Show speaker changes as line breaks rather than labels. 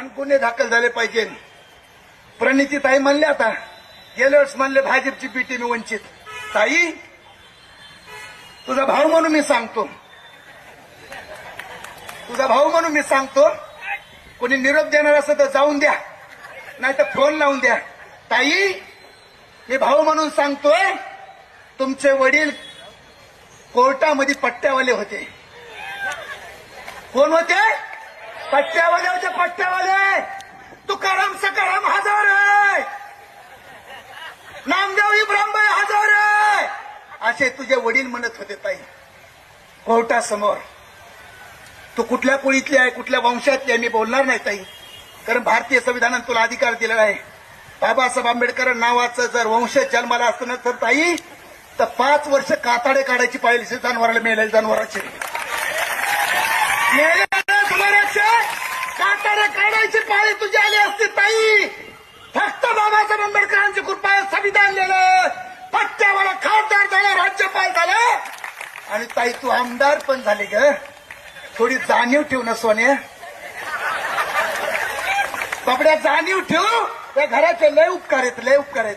आणि गुन्हे दाखल झाले पाहिजे. प्रणिती ताई म्हणले आता गेल्या म्हणले भाजपची पीटी मी वंचित. ताई तुझा भाऊ म्हणून मी सांगतो. तुझा भाऊ म्हणून मी सांगतो कोणी निरोप देणार असं तर जाऊन द्या नाही तर फोन लावून द्या. ताई मी भाऊ म्हणून सांगतोय तुमचे वडील कोर्टामध्ये पट्ट्यावाले होते. कोण होते? पट्ट्यावाले होते पट्ट्यावाले! तुकाराम सकाराम हजार! आहे नामदेव इब्रामबाई हजार! आहे असे तुझे वडील म्हणत होते ताई. कोर्टासमोर. तू कुठल्या कुळीतली आहे कुठल्या वंशातली आहे मी बोलणार नाही ताई. कारण भारतीय संविधानात तुला अधिकार दिलेला आहे. बाबासाहेब आंबेडकर नावाचं जर वंश जन्माला असतं ना तर ताई तर पाच वर्ष काताडे काढायची पाहिजे जनावराला मेलेल्या जनावराचे. मेलेल्या काताडे काढायची पाळी तुझी आली असती ताई. फक्त बाबासाहेब आंबेडकरांची कृपा संविधान लिहिलं पट्ट्यावाला खासदार झाला राज्यपाल झाला. आणि ताई तू आमदार पण झाले ग. थोडी जाणीव ठेव ना सोने. कपड्या जाणीव ठेव. त्या घराचे लय उपकार आहेत लय उपकार आहेत.